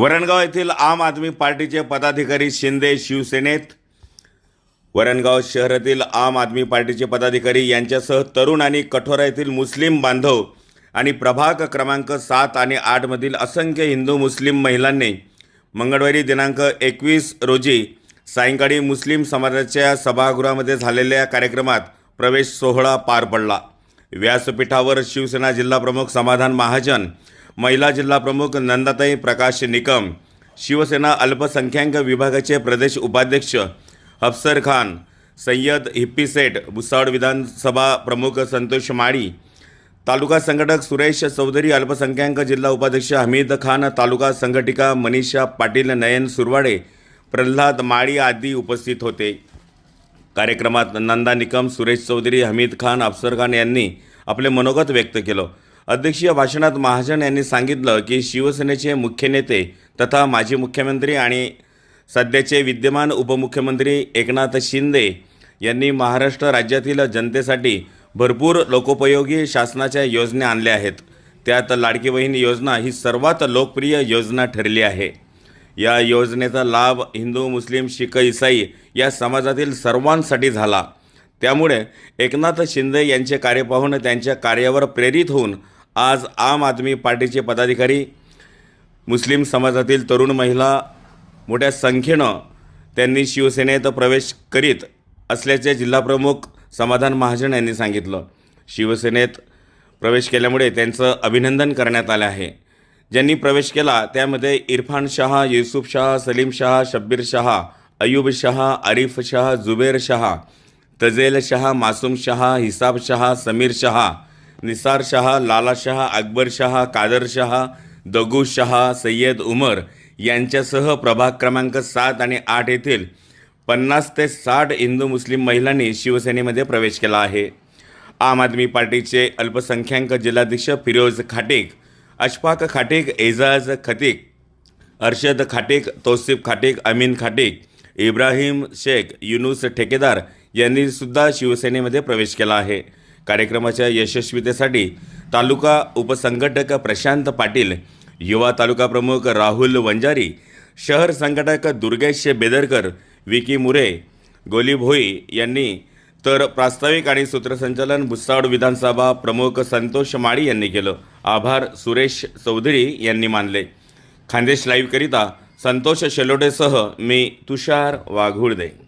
वरणगाव येथील आम आदमी पार्टीचे पदाधिकारी शिंदे शिवसेनेत वरणगाव शहरातील आम आदमी पार्टीचे पदाधिकारी यांच्यासह तरुण आणि कठोरा येथील मुस्लिम बांधव आणि प्रभाग क्रमांक सात आणि आठमधील असंख्य हिंदू मुस्लिम महिलांनी मंगळवारी दिनांक एकवीस रोजी सायंकाळी मुस्लिम समाजाच्या सभागृहामध्ये झालेल्या कार्यक्रमात प्रवेश सोहळा पार पडला. व्यासपीठावर शिवसेना जिल्हाप्रमुख समाधान महाजन महिला जिल्हाप्रमुख नंदाताई प्रकाश निकम शिवसेना अल्पसंख्याक विभागाचे प्रदेश उपाध्यक्ष अफसर खान सय्यद हिप्पीसेठ भुसावळ विधानसभा प्रमुख संतोष माळी तालुका संघटक सुरेश चौधरी अल्पसंख्याक जिल्हा उपाध्यक्ष हमीद खान तालुका संघटिका मनीषा पाटील नयन सुरवाडे प्रल्हाद माळी आदी उपस्थित होते. कार्यक्रमात नंदा निकम सुरेश चौधरी हमीद खान अफसर खान यांनी आपले मनोगत व्यक्त केलं. अध्यक्षीय भाषणात महाजन यांनी सांगितलं की शिवसेनेचे मुख्य नेते तथा माजी मुख्यमंत्री आणि सध्याचे विद्यमान उपमुख्यमंत्री एकनाथ शिंदे यांनी महाराष्ट्र राज्यातील जनतेसाठी भरपूर लोकोपयोगी शासनाच्या योजना आणल्या आहेत. त्यात लाडकी बहीण योजना ही सर्वात लोकप्रिय योजना ठरली आहे. या योजनेचा लाभ हिंदू मुस्लिम शीख इसाई या समाजातील सर्वांसाठी झाला. त्यामुळे एकनाथ शिंदे यांचे कार्य पाहून त्यांच्या कार्यावर प्रेरित होऊन आज आम आदमी पार्टीचे पदाधिकारी मुस्लिम समाजातील तरुण महिला मोठ्या संख्येनं त्यांनी शिवसेनेत प्रवेश करीत असल्याचे जिल्हाप्रमुख समाधान महाजन यांनी सांगितलं. शिवसेनेत प्रवेश केल्यामुळे त्यांचं अभिनंदन करण्यात आलं आहे. ज्यांनी प्रवेश केला त्यामध्ये इरफान शहा युसुफ शहा सलीम शहा शब्बीर शहा अयूब शहा आरिफ शहा जुबेर शहा तजेल शहा मासूम शहा हिसाब शहा समीर शहा निसार शहा लाला शहा अकबर शहा कादर शहा दगू शहा सय्यद उमर यांच्यासह प्रभाग क्रमांक सात आणि आठ येथील पन्नास ते साठ हिंदू मुस्लिम महिलांनी शिवसेनेमध्ये प्रवेश केला आहे. आम आदमी पार्टीचे अल्पसंख्याक जिल्हाध्यक्ष फिरोज खाटेक अशफाक खाटेक एजाज खतीक अर्शद खाटेक तौसिफ खाटेक अमीन खाटेक इब्राहिम शेख युनुस ठेकेदार यांनी सुद्धा शिवसेनेमध्ये प्रवेश केला आहे. कार्यक्रमाच्या यशस्वीतेसाठी तालुका उपसंघटक प्रशांत पाटील युवा तालुका प्रमुख राहुल वंजारी शहर संघटक दुर्गेश बेदरकर विकी मुरे गोली भोई यांनी तर प्रास्ताविक आणि सूत्रसंचालन भुसावळ विधानसभा प्रमुख संतोष माळी यांनी केलं. आभार सुरेश चौधरी यांनी मानले. खानदेश लाईव्हकरिता संतोष शेलोटेसह मी तुषार वाघुळदे.